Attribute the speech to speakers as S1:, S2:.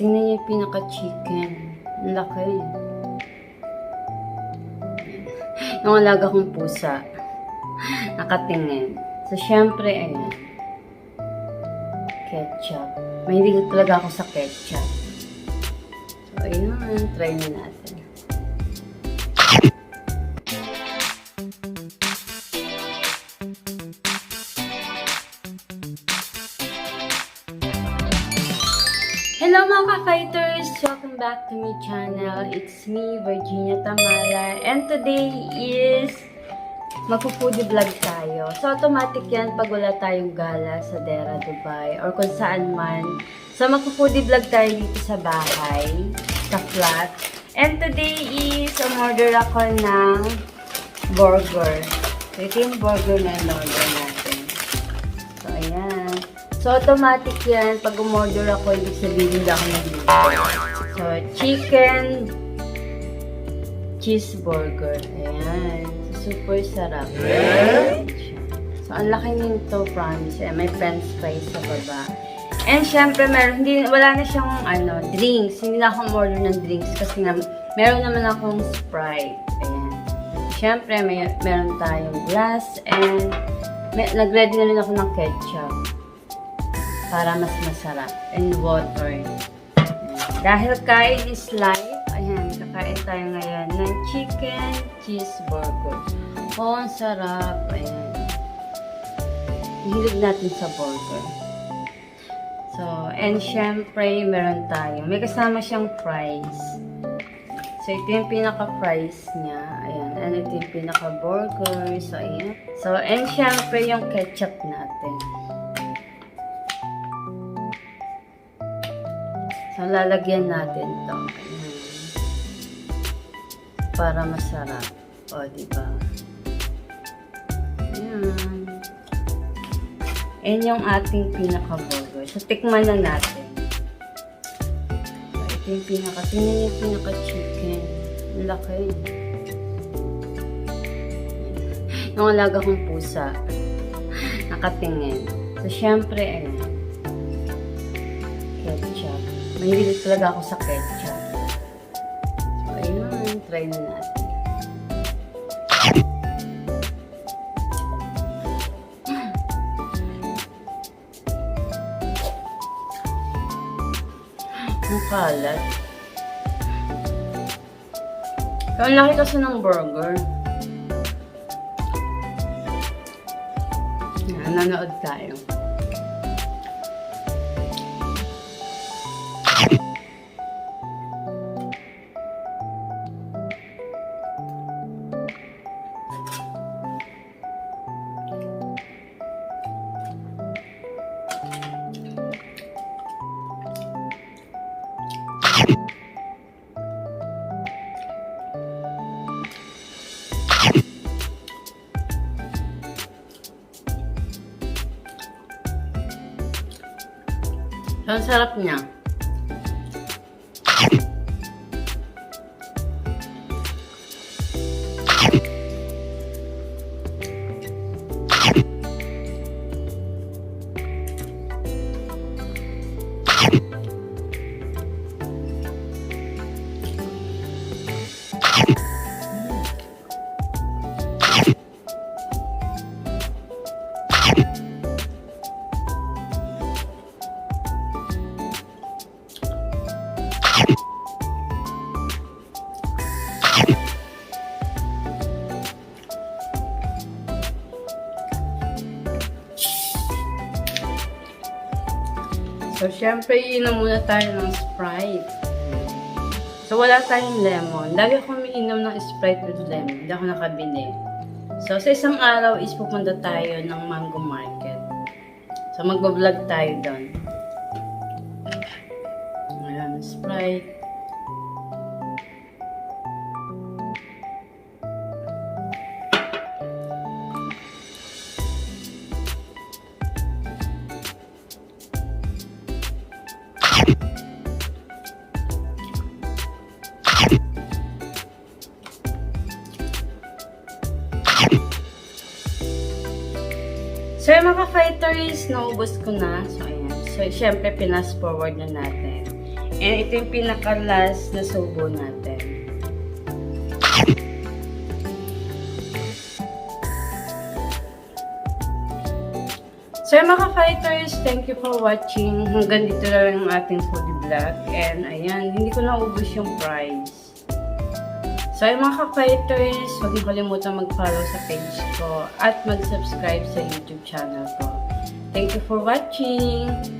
S1: Tingnan niyo yung pinaka-chicken. Ang laki. Yung alaga kong pusa. Nakatingin. So, syempre, ayan. Ketchup. Mahilig talaga ako sa ketchup. So, ayun. Try na natin. Hello mga ka-fighters! Welcome back to my channel. It's me, Virginia Tamala. And today is magpo-foodie vlog tayo. So automatic yan pag wala tayong gala sa Dera, Dubai or kung saan man. So magpo-foodie vlog tayo dito sa bahay, sa flat. And today is umorder ako ng burger. So ito yung burger na in-order natin. So automatic yan. Pag umorder ako, ibig sabihin hindi ako nagluluto. So, chicken cheeseburger. Ayan. So, super sarap. So, ang laki nito, promise. Ayan, may french fries sa baba. And syempre, meron, hindi, wala na siyang ano, drinks. Hindi na ako order ng drinks kasi nga, meron naman akong Sprite. Ayan. Syempre, may, meron tayong glass and may, nag-ready na rin ako ng ketchup para mas masarap. And water. Dahil kain is life, ayan, kakain tayo ngayon ng chicken cheeseburger. Oh, ang sarap. Ayan. Hilig natin sa burger. So, and syempre, meron tayo. May kasama siyang fries. So, ito yung pinaka-fries niya. Ayan. And ito yung pinaka-burger. So, ayan. So, and syempre, yung ketchup natin. So, lalagyan natin to. Ayan. Para masarap. O, di ba? Ayan. Ayan yung ating pinaka-burger. So, tikman na natin. So, ito yung pinaka, tingnan yung pinaka-chicken. Ang laki. Yung alaga kong pusa. Nakatingin. So, syempre, ayan. Mahilig talaga ako sa ketchup. So, ayun. Try na natin. Ang kalat. So, ang laki kasi ng burger. Yan, nanood tayo. So, ang sarap niya. Yeah. So, syempre, iinom muna tayo ng Sprite. So, wala tayong lemon. Lagi ako umiinom ng Sprite with lemon. Hindi ako nakabili. So, sa isang araw is pupunta tayo ng Mango Market. So, magbablog tayo doon. Ayan, Sprite. So, yung mga fighters, naubos ko na. So, ayan. So, syempre, pinas forward na natin. And ito yung pinaka-last na subo natin. So mga fighters, thank you for watching. Hanggang dito lang ang ating foodie vlog. And ayan, hindi ko naubos yung prize. So ay mga ka-fighters, huwag niyo kalimutan mag-follow sa page ko at mag-subscribe sa YouTube channel ko. Thank you for watching!